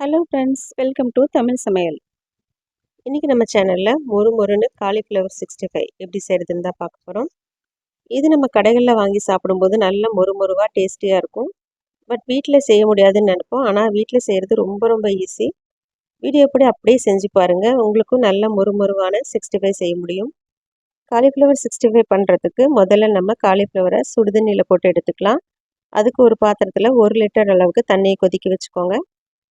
Hello friends welcome to Tamil சமையல் இன்றைக்கி நம்ம சேனலில் மொறு மொறுன்னு காலிஃப்ளவர் சிக்ஸ்டி ஃபைவ் எப்படி செய்கிறதுன்னு தான் பார்க்க போகிறோம் இது நம்ம கடைகளில் வாங்கி சாப்பிடும்போது நல்ல மொறு மொறுவாக டேஸ்டியாக இருக்கும். பட் வீட்டில் செய்ய முடியாதுன்னு நினைப்போம். ஆனால் வீட்டில் செய்கிறது ரொம்ப ரொம்ப ஈஸி வீடியோ எப்படி அப்படியே செஞ்சு பாருங்கள் உங்களுக்கும் நல்ல மொறு மொறுவான சிக்ஸ்டி ஃபைவ் செய்ய முடியும். காலிஃப்ளவர் சிக்ஸ்டி ஃபைவ் பண்ணுறதுக்கு முதல்ல நம்ம காலிஃப்ளவரை சுடுதண்ணியில் போட்டு எடுத்துக்கலாம். அதுக்கு ஒரு பாத்திரத்தில் ஒரு லிட்டர் அளவுக்கு தண்ணியை கொதிக்க வச்சுக்கோங்க.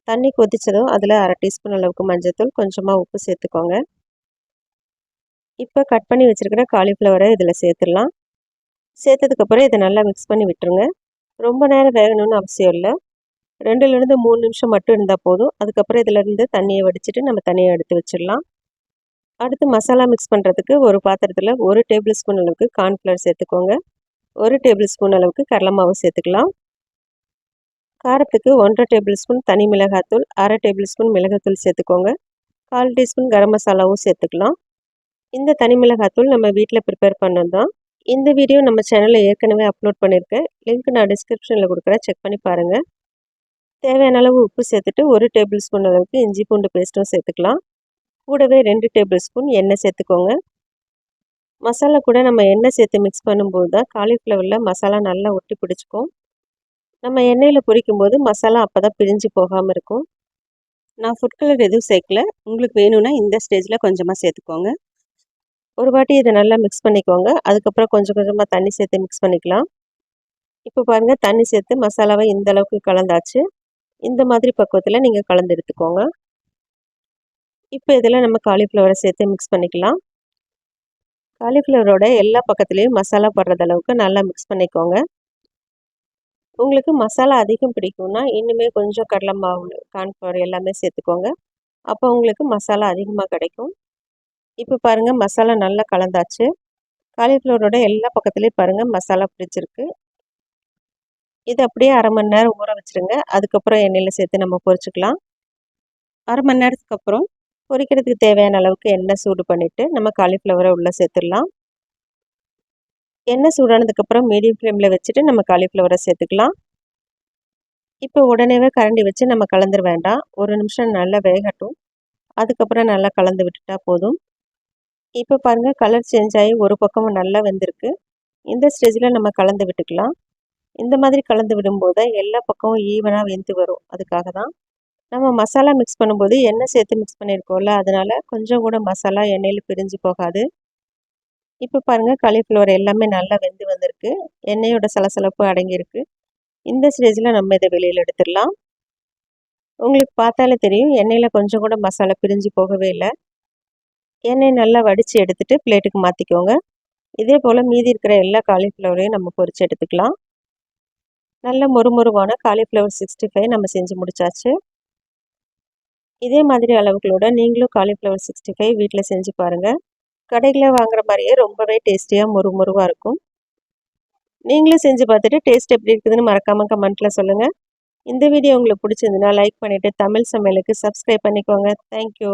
தண்ணி கொதித்ததும் அதில் அரை டீஸ்பூன் அளவுக்கு மஞ்சத்தூள் கொஞ்சமாக உப்பு சேர்த்துக்கோங்க. இப்போ கட் பண்ணி வச்சுருக்கிற காலிஃப்ளவரை இதில் சேர்த்துடலாம். சேர்த்ததுக்கப்புறம் இதை நல்லா மிக்ஸ் பண்ணி விட்டுருங்க. ரொம்ப நேரம் வேகணும்னு அவசியம் இல்லை. ரெண்டுலேருந்து மூணு நிமிஷம் மட்டும் இருந்தால் போதும். அதுக்கப்புறம் இதிலேருந்து தண்ணியை வடிச்சிட்டு நம்ம தண்ணியை எடுத்து வச்சிடலாம். அடுத்து மசாலா மிக்ஸ் பண்ணுறதுக்கு ஒரு பாத்திரத்தில் ஒரு டேபிள் ஸ்பூன் அளவுக்கு கார்ன்ஃப்ளவர் சேர்த்துக்கோங்க. ஒரு டேபிள் ஸ்பூன் அளவுக்கு கடலை மாவு சேர்த்துக்கலாம். காரத்துக்கு ஒன்றரை டேபிள் ஸ்பூன் தனி மிளகாத்தூள் அரை டேபிள் ஸ்பூன் மிளகாத்தூள் சேர்த்துக்கோங்க. கால் டீஸ்பூன் கரம் மசாலாவும் சேர்த்துக்கலாம். இந்த தனி மிளகாத்தூள் நம்ம வீட்டில் ப்ரிப்பேர் பண்ணதான் இந்த வீடியோ நம்ம சேனலில் ஏற்கனவே அப்லோட் பண்ணியிருக்கேன் லிங்க் நான் டிஸ்கிரிப்ஷனில் கொடுக்குறேன். செக் பண்ணி பாருங்கள் தேவையான அளவு உப்பு சேர்த்துட்டு ஒரு டேபிள் ஸ்பூன் அளவுக்கு இஞ்சி பூண்டு பேஸ்ட்டும் சேர்த்துக்கலாம். கூடவே ரெண்டு டேபிள் ஸ்பூன் எண்ணெய் சேர்த்துக்கோங்க. மசாலா கூட நம்ம எண்ணெய் சேர்த்து மிக்ஸ் பண்ணும்போது தான் காலிஃப்ளவரில் மசாலா நல்லா ஒட்டி பிடிச்சிக்கும். நம்ம எண்ணெயில் பொரிக்கும் போது மசாலா அப்போ தான் பிரிஞ்சு போகாமல் இருக்கும். நான் ஃபுட் கலர் எதுவும் சேர்க்கல. உங்களுக்கு வேணும்னா இந்த ஸ்டேஜில் கொஞ்சமாக சேர்த்துக்கோங்க. ஒரு வாட்டி இதை நல்லா மிக்ஸ் பண்ணிக்கோங்க. அதுக்கப்புறம் கொஞ்சம் கொஞ்சமாக தண்ணி சேர்த்து மிக்ஸ் பண்ணிக்கலாம். இப்போ பாருங்கள் தண்ணி சேர்த்து மசாலாவை இந்த அளவுக்கு கலந்தாச்சு. இந்த மாதிரி பக்குவத்தில் நீங்கள் கலந்து எடுத்துக்கோங்க. இப்போ இதில் நம்ம காலிஃப்ளவரை சேர்த்து மிக்ஸ் பண்ணிக்கலாம். காலிஃப்ளவரோட எல்லா பக்கத்துலேயும் மசாலா படுறது அளவுக்கு நல்லா மிக்ஸ் பண்ணிக்கோங்க. உங்களுக்கு மசாலா அதிகம் பிடிக்கும்னா இன்னுமே கொஞ்சம் கடலை மாவு கார்ன்ஃப்ளவர் எல்லாமே சேர்த்துக்கோங்க. அப்போ உங்களுக்கு மசாலா அதிகமாக கிடைக்கும். இப்போ பாருங்கள் மசாலா நல்லா கலந்தாச்சு. காலிஃப்ளவரோட எல்லா பக்கத்துலேயும் பாருங்கள் மசாலா பிடிச்சிருக்கு. இது அப்படியே அரை மணி நேரம் ஊற வச்சுருங்க. அதுக்கப்புறம் எண்ணெயில் சேர்த்து நம்ம பொரிச்சுக்கலாம். அரை மணி நேரத்துக்கு அப்புறம் பொரிக்கிறதுக்கு தேவையான அளவுக்கு எண்ணெய் சூடு பண்ணிவிட்டு நம்ம காலிஃப்ளவரை உள்ளே சேர்த்துடலாம். எண்ணெய் சூடானதுக்கப்புறம் மீடியம் ஃப்ளேமில் வச்சுட்டு நம்ம காலிஃப்ளவரை சேர்த்துக்கலாம். இப்போ உடனேவே கரண்டி வச்சு நம்ம கலந்துட வேண்டாம். ஒரு நிமிஷம் நல்லா வேகட்டும். அதுக்கப்புறம் நல்லா கலந்து விட்டுட்டா போதும். இப்போ பாருங்கள் கலர் சேஞ்ச் ஆகி ஒரு பக்கமும் நல்லா வெந்திருக்கு. இந்த ஸ்டேஜில் நம்ம கலந்து விட்டுக்கலாம். இந்த மாதிரி கலந்து விடும்போது எல்லா பக்கமும் ஈவனாக வெந்து வரும். அதுக்காக தான். நம்ம மசாலா மிக்ஸ் பண்ணும்போது எண்ணெய் சேர்த்து மிக்ஸ் பண்ணியிருக்கோம்ல அதனால் கொஞ்சம் கூட மசாலா எண்ணெயில் பிரிஞ்சு போகாது. இப்போ பாருங்கள் காலிஃப்ளவர் எல்லாமே நல்லா வெந்து வந்திருக்கு. எண்ணெயோட சலசலப்பு அடங்கியிருக்கு. இந்த ஸ்டேஜில் நம்ம இதை வெளியில் எடுத்துடலாம். உங்களுக்கு பார்த்தாலே தெரியும் எண்ணெயில் கொஞ்சம் கூட மசாலா பிரிஞ்சு போகவே இல்லை. எண்ணெய் நல்லா வடித்து எடுத்துகிட்டு பிளேட்டுக்கு மாற்றிக்கோங்க இதே போல் மீதி இருக்கிற எல்லா காலிஃப்ளவரையும் நம்ம பொறிச்சு எடுத்துக்கலாம். நல்ல மொறுமொருவான காலிஃப்ளவர் சிக்ஸ்டி ஃபைவ் நம்ம செஞ்சு முடிச்சாச்சு. இதே மாதிரி அளவுகளோட நீங்களும் காலிஃப்ளவர் சிக்ஸ்டி ஃபைவ் வீட்டில் செஞ்சு பாருங்கள் கடைகளில் வாங்குற மாதிரியே ரொம்பவே டேஸ்டியாக முறுமுறுவாக இருக்கும். நீங்களும் செஞ்சு பார்த்துட்டு டேஸ்ட் எப்படி இருக்குதுன்னு மறக்காமல் கமெண்ட்டில் சொல்லுங்கள் இந்த வீடியோ உங்களுக்கு பிடிச்சிருந்துன்னா லைக் பண்ணிவிட்டு தமிழ் சமையலுக்கு சப்ஸ்கிரைப் பண்ணிக்கோங்க. தேங்க்யூ